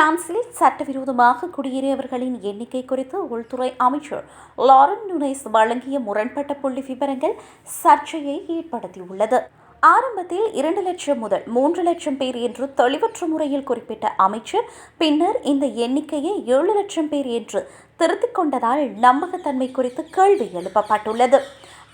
பிரான்சில் சட்டவிரோதமாக குடியேறியவர்களின் எண்ணிக்கை குறித்து உள்துறை அமைச்சர் லாரன் நுனைஸ் வழங்கிய முரண்பட்ட புள்ளி விவரங்கள் சர்ச்சையை ஏற்படுத்தியுள்ளது. ஆரம்பத்தில் இரண்டு லட்சம் முதல் மூன்று லட்சம் பேர் என்று தெளிவற்ற முறையில் குறிப்பிட்ட அமைச்சர் பின்னர் இந்த எண்ணிக்கையை ஏழு லட்சம் பேர் என்று திருத்திக் கொண்டதால் நம்பகத்தன்மை குறித்து கேள்வி எழுப்பப்பட்டுள்ளது.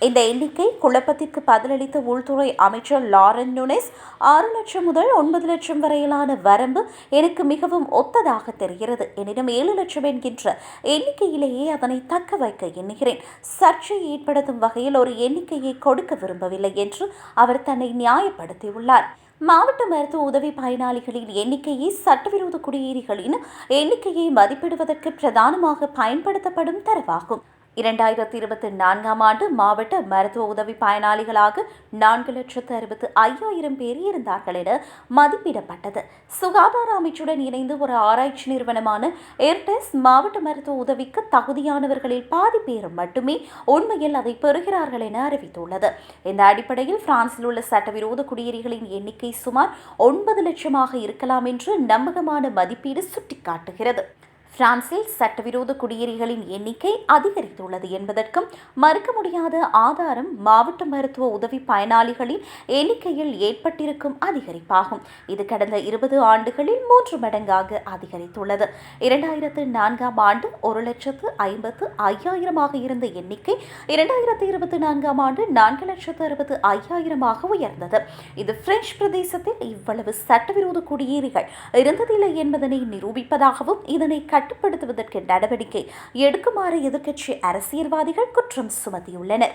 இந்த எண்ணிக்கை குழப்பத்திற்கு பதிலளித்த உள்துறை அமைச்சர் லாரன் நுனெஸ் ஆறு லட்சம் முதல் ஒன்பது லட்சம் வரையிலான வரம்பு எனக்கு மிகவும் ஒத்ததாக தெரிகிறது. எனினும் ஏழு லட்சம் என்கின்ற எண்ணிக்கையிலேயே அதனை தக்க வைக்க எண்ணுகிறேன். சர்ச்சை ஏற்படுத்தும் வகையில் ஒரு எண்ணிக்கையை கொடுக்க விரும்பவில்லை என்று அவர் தன்னை நியாயப்படுத்தியுள்ளார். மாவட்ட மருத்துவ உதவி பயனாளிகளின் எண்ணிக்கையை சட்டவிரோத குடியேறிகளின் எண்ணிக்கையை மதிப்பிடுவதற்கு பிரதானமாக பயன்படுத்தப்படும் தரவாகும். இரண்டாயிரத்தி இருபத்தி நான்காம் ஆண்டு மாவட்ட மருத்துவ உதவி பயனாளிகளாக நான்கு லட்சத்து அறுபத்து ஐயாயிரம் பேர் இருந்தார்கள் என மதிப்பிடப்பட்டது. சுகாதார அமைச்சுடன் இணைந்து ஒரு ஆராய்ச்சி நிறுவனமான ஏர்டெஸ் மாவட்ட மருத்துவ உதவிக்கு தகுதியானவர்களில் பாதி பேர் மட்டுமே உண்மையில் அதை பெறுகிறார்கள் என அறிவித்துள்ளது. இந்த அடிப்படையில் பிரான்சில் உள்ள சட்டவிரோத குடியேறிகளின் எண்ணிக்கை சுமார் ஒன்பது லட்சமாக இருக்கலாம் என்று நம்பகமான மதிப்பீடு சுட்டிக்காட்டுகிறது. பிரான்சில் சட்டவிரோத குடியேறிகளின் எண்ணிக்கை அதிகரித்துள்ளது என்பதற்கும் மறுக்க முடியாத ஆதாரம் மாவட்ட மருத்துவ உதவி பயனாளிகளின் எண்ணிக்கையில் ஏற்பட்டிருக்கும் அதிகரிப்பாகும். இது கடந்த இருபது ஆண்டுகளில் மூன்று மடங்காக அதிகரித்துள்ளது. இரண்டாயிரத்து நான்காம் ஆண்டு ஒரு லட்சத்து ஐம்பத்து ஐயாயிரமாக இருந்த எண்ணிக்கை இரண்டாயிரத்து இருபத்தி நான்காம் ஆண்டு நான்கு லட்சத்து அறுபத்து ஐயாயிரமாக உயர்ந்தது. இது பிரெஞ்சு பிரதேசத்தில் இவ்வளவு சட்டவிரோத குடியேறிகள் இருந்ததில்லை என்பதனை நிரூபிப்பதாகவும் இதனை கட்டுப்படுத்துவதற்கு நடவடிக்கை எடுக்குமாறு எதிர்க்கட்சி அரசியல்வாதிகள் குற்றம் சுமத்தியுள்ளனர்.